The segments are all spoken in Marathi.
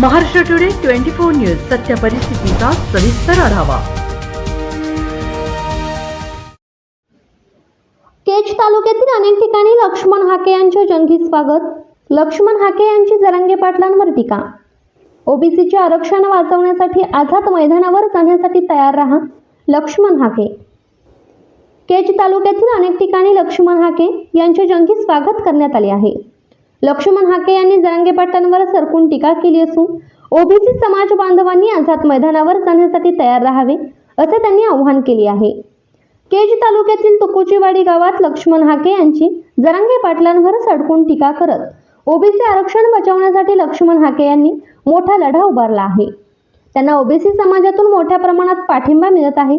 Maharashtra today twenty four news सत्य परिस्थितीचा सविस्तर आढावा. केज तालुक्यातील अनेक ठिकाणी लक्ष्मण हाके यांचे जंगी स्वागत. लक्ष्मण हाके यांची जरांगे पाटलांवर टीका. ओबीसीचे आरक्षण वाचवण्यासाठी आझाद मैदानावर जाण्यासाठी तयार राहा लक्ष्मण हाके. केज तालुक्यातील अनेक ठिकाणी लक्ष्मण हाके यांचे जंगी स्वागत करण्यात आले आहे. लक्ष्मण हाके यांनी जरंगे पाटलांवर सरकून टीका केली असून ओबीसी समाज बांधवांनी आझाद मैदानावर जाण्यासाठी तयार राहावे असे त्यांनी आवाहन केले आहे. केज तालुक्यातील तुकोचीवाडी गावात लक्ष्मण हाके यांची जरांगे पाटलांवर सडकून टीका करत ओबीसी आरक्षण बचावण्यासाठी लक्ष्मण हाके यांनी मोठा लढा उभारला आहे. त्यांना ओबीसी समाजातून मोठ्या प्रमाणात पाठिंबा मिळत आहे.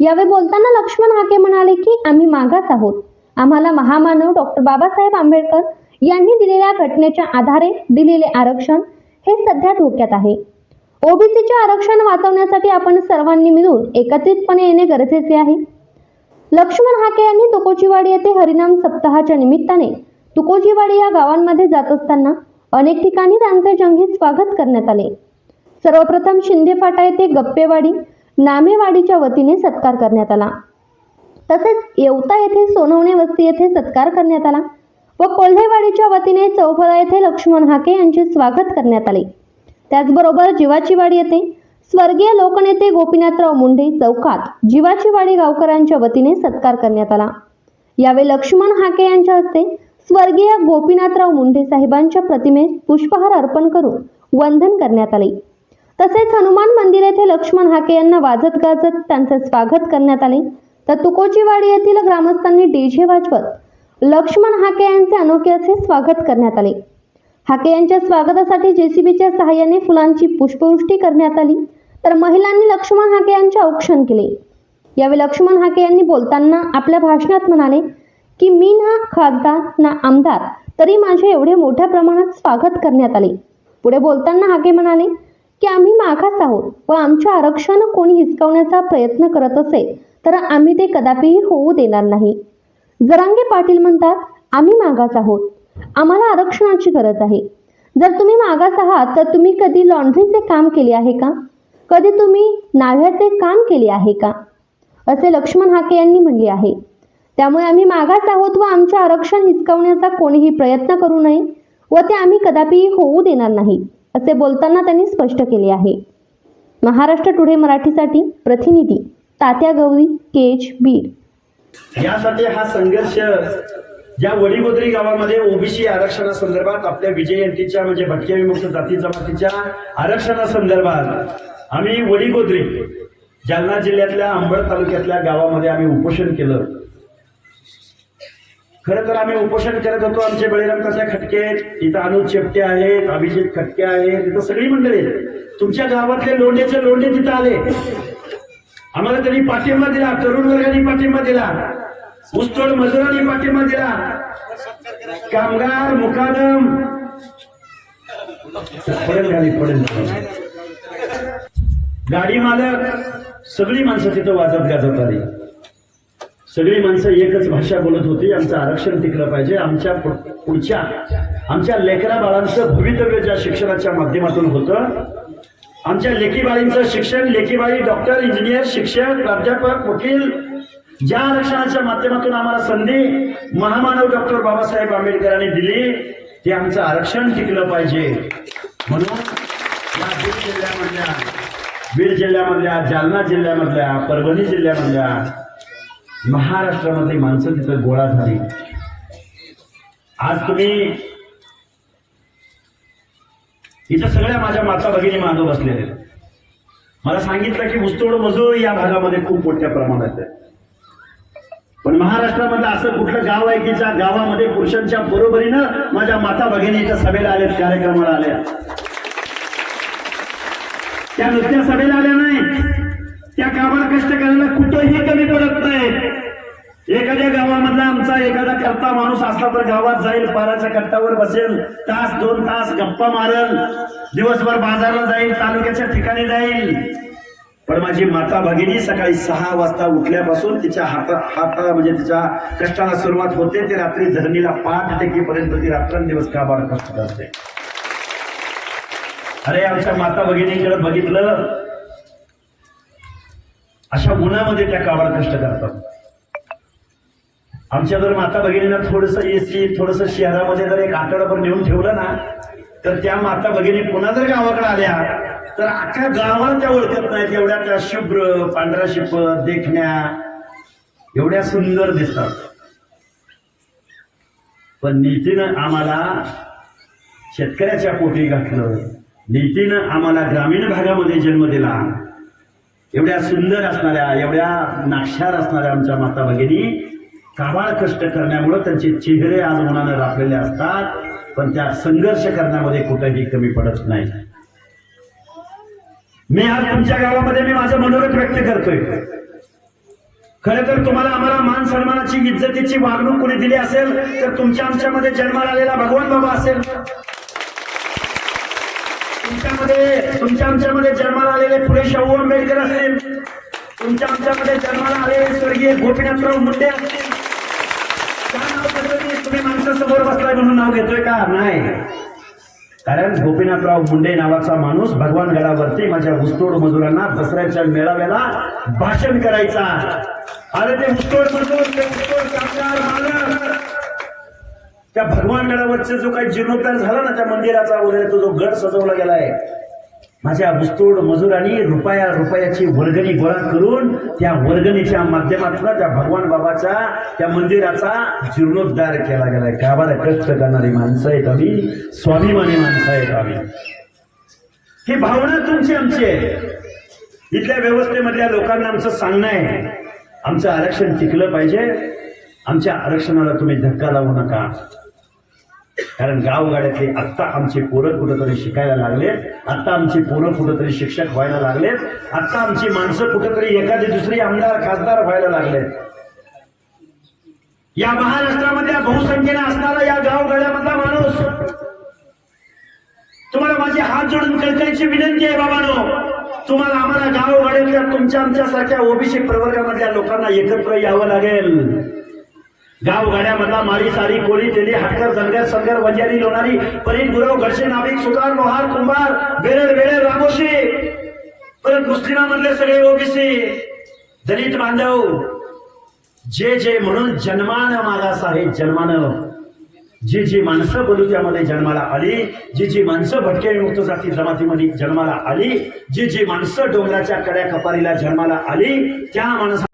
यावेळी बोलताना लक्ष्मण हाके म्हणाले की आम्ही मागास आहोत. आम्हाला महामानव डॉक्टर बाबासाहेब आंबेडकर यांनी दिलेल्या घटनेच्या आधारे दिलेले आरक्षण हे सध्या धोक्यात आहे. ओबीसीचे आरक्षण वाचवण्यासाठी आपण सर्वांनी मिळून एकत्रितपणे येणे गरजेचे आहे. लक्ष्मण हाके यांनी तुकोजीवाडी येथे हरिनाम सप्ताहाच्या निमित्ताने तुकोजीवाडी या गावांमध्ये जात असताना अनेक ठिकाणी त्यांचे जंगी स्वागत करण्यात आले. सर्वप्रथम शिंदे फाटा येथे गप्पेवाडी नामेवाडीच्या वतीने सत्कार करण्यात आला. तसेच येवता येथे सोनवणे वस्ती येथे सत्कार करण्यात आला. व कोल्हेवाडीच्या वतीने चौफळा येथे लक्ष्मण हाके यांचे स्वागत करण्यात आले. त्याचबरोबर जीवाचीवाडी येथे स्वर्गीय लोकनेते गोपीनाथराव मुंडे चौकात जीवाचीवाडी गावकऱ्यांच्या वतीने सत्कार करण्यात आला. यावेळी लक्ष्मण हाके यांच्या हस्ते स्वर्गीय गोपीनाथराव मुंडे साहेबांच्या प्रतिमेस पुष्पहार अर्पण करून वंदन करण्यात आले. तसेच हनुमान मंदिर येथे लक्ष्मण हाके यांना वाजत गाजत त्यांचे स्वागत करण्यात आले. तर तुकोचीवाडी येथील ग्रामस्थांनी डीजे वाजवत लक्ष्मण हाके यांचे अनोखे असे स्वागत करण्यात आले. हाके यांच्या स्वागतासाठी जेसीबीच्या सहाय्याने फुलांची पुष्पवृष्टी करण्यात आली. तर महिलांनी लक्ष्मण हाके यांचे औक्षण केले. यावेळी लक्ष्मण हाके यांनी बोलताना आपल्या भाषणात म्हणाले की मी ना खासदार ना आमदार तरी माझे एवढे मोठ्या प्रमाणात स्वागत करण्यात आले. पुढे बोलताना हाके म्हणाले की आम्ही मागास आहोत व आमचे आरक्षण कोणी हिसकावण्याचा प्रयत्न करत असेल तर आम्ही ते कदापिही होऊ देणार नाही. जरांगे पाटील म्हणतात आम्ही मागास आहोत. आम्हाला आरक्षणाची गरज आहे. जर तुम्ही मागास आहात तर तुम्ही कधी लॉन्ड्रीचे काम केले आहे का? कधी तुम्ही नाव्याचे काम केले आहे का? असे लक्ष्मण हाके यांनी म्हणले आहे. त्यामुळे आम्ही मागास आहोत व आमचे आरक्षण हिसकावण्याचा कोणीही प्रयत्न करू नये व ते आम्ही कदापिही होऊ देणार नाही असे बोलताना त्यांनी स्पष्ट केले आहे. महाराष्ट्र टुडे मराठीसाठी प्रतिनिधी तात्या गौरी केज बीड. यासाठी हा संघर्ष ज्या वडीगोद्री गावामध्ये ओबीसी आरक्षणासंदर्भात आपल्या विजयंतीच्या म्हणजे भटक्या विमुक्त जाती जमातीच्या आरक्षणासंदर्भात आम्ही वडीगोद्री जालना जिल्ह्यातल्या अंबड तालुक्यातल्या गावामध्ये आम्ही उपोषण केलं खरं तर आम्ही उपोषण करत होतो आमचे बळीराम तात्या खटके इथं अनुज चेपटे आहेत अभिजित खटके आहेत इथं सगळी मंडळी आहेत. तुमच्या गावातले लोंढेचे लोंढे तिथं आले आम्हाला त्यांनी पाठिंबा दिला तरुण वर्गाने पाठिंबा दिला ऊसतोड मजुरांनी पाठिंबा दिला. कामगार मुकादम. पडेल गाडी पडेल. गाडी मालक सगळी माणसं तिथं वाजत गाजत आली. सगळी माणसं एकच भाषा बोलत होती आमचं आरक्षण टिकलं पाहिजे. आमच्या पु- पुढच्या आमच्या लेकरा बाळांचं भवितव्य ज्या शिक्षणाच्या माध्यमातून होतं आमच्या लेखीबाईंचं शिक्षण लेखीबाई डॉक्टर इंजिनियर शिक्षक प्राध्यापक वकील ज्या आरक्षणाच्या माध्यमातून आम्हाला संधी महामानव डॉक्टर बाबासाहेब आंबेडकरांनी दिली ते आमचं आरक्षण टिकलं पाहिजे. म्हणून या बीड जिल्ह्यामधल्या बीड जिल्ह्यामधल्या जालना जिल्ह्यामधल्या परभणी जिल्ह्यामधल्या महाराष्ट्रामधली माणसं तिथं गोळा झाली. आज तुम्ही इथं सगळ्या माझ्या माता भगिनी माधव बसलेल्या मला सांगितलं की मुस्तोड मजूर या भागामध्ये खूप मोठ्या प्रमाणात आहे. पण महाराष्ट्रामधलं असं कुठलं गाव आहे की ज्या गावामध्ये पुरुषांच्या बरोबरीनं माझ्या माता भगिनीच्या सभेला आल्या कार्यक्रमाला आल्या त्या नुसत्या सभेला आल्या नाही त्या कामाला कष्ट करायला कुठंही कमी पडत नाही एखाद्या गावामधला आमचा एखादा करता माणूस असला तर गावात जाईल पाराच्या कट्टावर बसेल तास दोन तास गप्पा मारल दिवसभर बाजारला जाईल तालुक्याच्या ठिकाणी जाईल. पण माझी माता भगिनी सकाळी सहा वाजता उठल्यापासून तिच्या हाता हाताला म्हणजे तिच्या कष्टाला सुरुवात होते ते रात्री धरणीला पाठ टेकीपर्यंत ती रात्रंदिवस काबाड कष्ट असते अरे आमच्या माता भगिनीकडे बघितलं अशा उन्हामध्ये त्या कावड कष्ट करतात. आमच्या जर माता भगिनींना थोडस एसी थोडस शहरामध्ये जर एक आठवडाभर नेऊन ठेवलं ना तर त्या माता भगिनी पुन्हा जर गावाकडे आल्या तर अख्ख्या गावाला त्या ओळखत नाहीत. एवढ्या त्या शुभ्र पांढऱ्या शिपत देखण्या एवढ्या सुंदर दिसतात. पण नीतीनं आम्हाला शेतकऱ्याच्या पोटी घातलं. नीतीनं आम्हाला ग्रामीण भागामध्ये जन्म दिला. एवढ्या सुंदर असणाऱ्या एवढ्या नाक्षार असणाऱ्या आमच्या माता भगिनी काबाळ कष्ट करण्यामुळं त्यांचे चेहरे आज मनानं राखलेले असतात पण त्या संघर्ष करण्यामध्ये कुठेही कमी पडत नाही. मी आज तुमच्या गावामध्ये मी माझं मनोगत व्यक्त करतोय. खरं तर तुम्हाला आम्हाला मान सन्मानाची इज्जतीची वागणूक कोणी दिली असेल तर तुमच्या आमच्यामध्ये जन्माला आलेला भगवान बाबा असेल. तुमच्यामध्ये तुमच्या आमच्यामध्ये जन्माला आलेले पुढे शाहू आंबेडकर असेल तुमच्या आमच्यामध्ये जन्माला आलेले स्वर्गीय गोपीनाथराव मुंडे असतील. ते माणसासमोर बसलाय म्हणून नाव घेतोय का? नाही. कारण गोपीनाथराव मुंडे नावाचा माणूस भगवान गडावरती माझ्या उस्तोड मजुरांना दसऱ्याच्या मेळाव्याला भाषण करायचा. अरे ते उस्तोड मजूर ते कामगार मालक. त्या भगवान गडावरचा जो काही जीर्णोद्धार झाला ना त्या मंदिराचा वगैरे तो जो गड सजवला गेलाय माझ्या बुस्तोड मजुरांनी रुपया रुपयाची वर्गणी गोळा करून त्या वर्गणीच्या माध्यमातून त्या भगवान बाबाचा त्या मंदिराचा जीर्णोद्धार केला गेलाय. बरं? कष्ट करणारी माणसं आहेत आम्ही. स्वाभिमानी माणसं आहेत आम्ही. ही भावना तुमची आमची आहे. इथल्या व्यवस्थेमधल्या लोकांना आमचं सांगणं आहे. आमचं आरक्षण टिकलं पाहिजे. आमच्या आरक्षणाला तुम्ही धक्का लावू नका. कारण गावगाड्यातले आत्ता आमचे पोरं कुठंतरी शिकायला लागलेत आत्ता आमची पोरं कुठंतरी शिक्षक व्हायला लागलेत आत्ता आमची माणसं कुठंतरी एखादी दुसरी आमदार खासदार व्हायला लागलेत या महाराष्ट्रामधल्या बहुसंख्येने असणारा या गावगाड्यामधला माणूस. तुम्हाला माझी हात जोडून कळकळीची विनंती आहे बाबानो. तुम्हाला आम्हाला गावगाड्यातल्या तुमच्या आमच्यासारख्या ओबीसी प्रवर्गामधल्या लोकांना एकत्र यावं लागेल. गाव गाड्यामधला मारी सारी कोळी तेली हटकर धनगर संगर वंजारी लोणारी परीन गुरव घडशे नाभिक सुतार लोहार कुंभार बेरड बेरड रामोशी. परत मुस्लिमामधले सगळे ओबीसी. दलित बांधव. जे जे म्हणून जन्मानं मागास आहे जन्मानं. जी जी माणसं बलुत्यामध्ये जन्माला आली जी जी माणसं भटके मुक्त जाती जमातीमध्ये जन्माला आली जी जी माणसं डोंगराच्या कड्या कपारीला जन्माला आली त्या माणसा